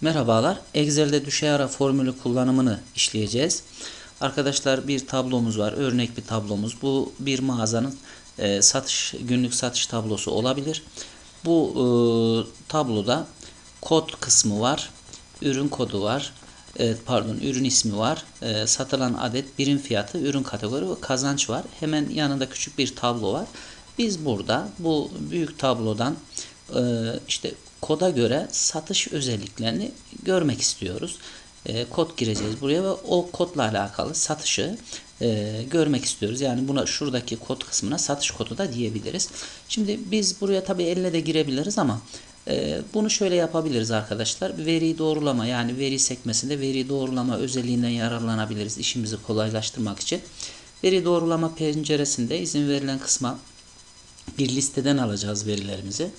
Merhabalar. Excel'de düşey ara formülü kullanımını işleyeceğiz. Arkadaşlar bir tablomuz var. Örnek bir tablomuz. Bu bir mağazanın e, satış günlük satış tablosu olabilir. Bu e, tabloda kod kısmı var. Ürün kodu var. E, pardon ürün ismi var. E, satılan adet, birim fiyatı, ürün kategori ve kazanç var. Hemen yanında küçük bir tablo var. Biz burada bu büyük tablodan e, işte koda göre satış özelliklerini görmek istiyoruz. E, kod gireceğiz buraya ve o kodla alakalı satışı e, görmek istiyoruz. Yani buna şuradaki kod kısmına satış kodu da diyebiliriz. Şimdi biz buraya tabi elle de girebiliriz ama e, bunu şöyle yapabiliriz arkadaşlar. Veri doğrulama yani veri sekmesinde veri doğrulama özelliğinden yararlanabiliriz işimizi kolaylaştırmak için. Veri doğrulama penceresinde izin verilen kısma bir listeden alacağız verilerimizi.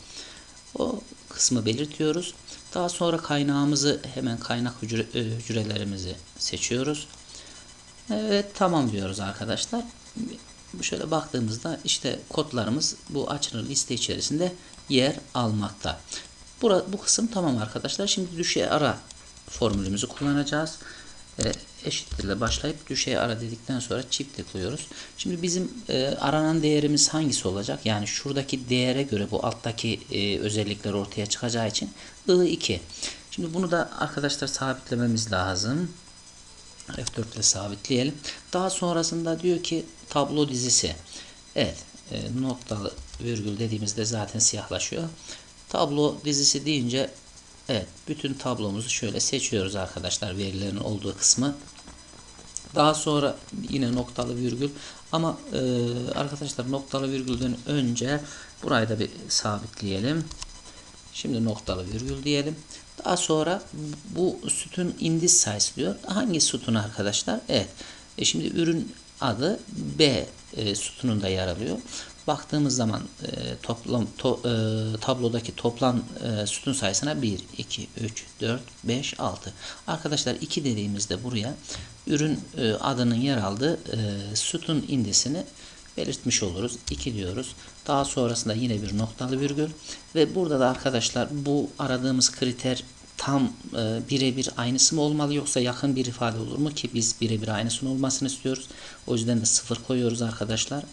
O kısmı belirtiyoruz. Daha sonra kaynağımızı hemen kaynak hücre, e, hücrelerimizi seçiyoruz. Evet tamam diyoruz arkadaşlar. Şöyle baktığımızda işte kodlarımız bu açılır liste içerisinde yer almakta. Bura, bu kısım tamam arkadaşlar. Şimdi düşey ara formülümüzü kullanacağız. E, eşittirle başlayıp düşey ara dedikten sonra çift tıklıyoruz. Şimdi bizim e, aranan değerimiz hangisi olacak? Yani şuradaki değere göre bu alttaki e, özellikler ortaya çıkacağı için I2. Şimdi bunu da arkadaşlar sabitlememiz lazım. F4 ile sabitleyelim. Daha sonrasında diyor ki tablo dizisi. Evet e, noktalı virgül dediğimizde zaten siyahlaşıyor. Tablo dizisi deyince Evet, bütün tablomuzu şöyle seçiyoruz arkadaşlar verilerin olduğu kısmı. Daha sonra yine noktalı virgül ama e, arkadaşlar noktalı virgülden önce burayı da bir sabitleyelim. Şimdi noktalı virgül diyelim. Daha sonra bu sütun indiz size diyor. Hangi sütun arkadaşlar? Evet. E şimdi ürün adı B e, sütununda yer alıyor baktığımız zaman e, toplam to, e, tablodaki toplam e, sütun sayısına 1, 2, 3, 4, 5, 6. Arkadaşlar 2 dediğimizde buraya ürün e, adının yer aldığı e, sütun indisini belirtmiş oluruz. 2 diyoruz. Daha sonrasında yine bir noktalı virgül ve burada da arkadaşlar bu aradığımız kriter tam e, birebir aynısı mı olmalı yoksa yakın bir ifade olur mu ki biz birebir aynısının olmasını istiyoruz. O yüzden de sıfır koyuyoruz arkadaşlar.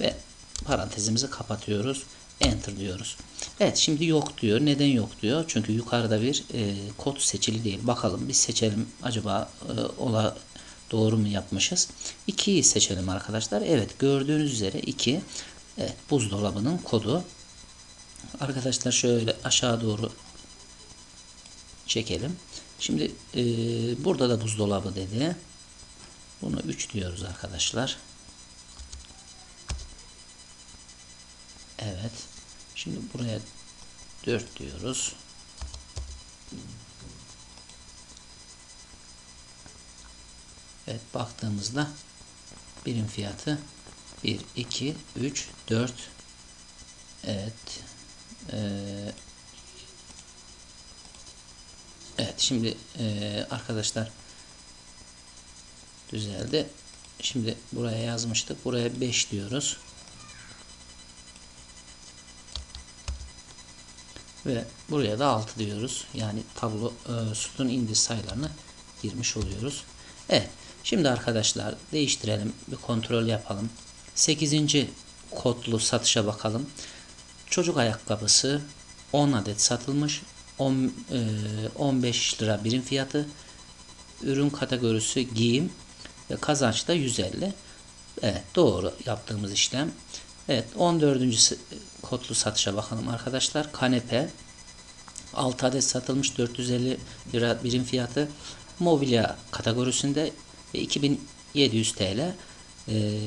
Ve parantezimizi kapatıyoruz. Enter diyoruz. Evet şimdi yok diyor. Neden yok diyor? Çünkü yukarıda bir e, kod seçili değil. Bakalım biz seçelim acaba e, ola doğru mu yapmışız? 2'yi seçelim arkadaşlar. Evet gördüğünüz üzere 2 evet, buzdolabının kodu. Arkadaşlar şöyle aşağı doğru çekelim. Şimdi e, burada da buzdolabı dedi. Bunu 3 diyoruz arkadaşlar. Evet. Şimdi buraya 4 diyoruz. Evet baktığımızda birim fiyatı 1, 2, 3, 4 Evet ee, Evet şimdi e, arkadaşlar düzeldi. Şimdi buraya yazmıştık. Buraya 5 diyoruz. Ve buraya da 6 diyoruz. Yani tablo e, sütun indiz sayılarını girmiş oluyoruz. Evet. Şimdi arkadaşlar değiştirelim. Bir kontrol yapalım. 8. kodlu satışa bakalım. Çocuk ayakkabısı 10 adet satılmış. 10, e, 15 lira birim fiyatı. Ürün kategorisi giyim ve kazanç da 150. Evet doğru yaptığımız işlem. Evet 14. kodlu satışa bakalım arkadaşlar. Kanepe 6 adet satılmış 450 lira birim fiyatı. Mobilya kategorisinde ve 2700 TL e,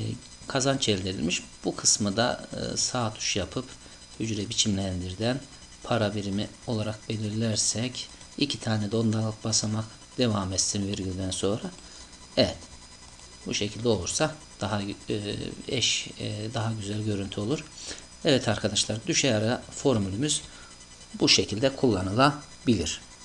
kazanç elde edilmiş. Bu kısmı da e, sağ tuş yapıp hücre biçimlendirden para birimi olarak belirlersek iki tane de basamak devam etsin virgülden sonra. Evet. Bu şekilde olursa daha e, eş e, daha güzel görüntü olur. Evet arkadaşlar düşey ara formülümüz bu şekilde kullanılabilir.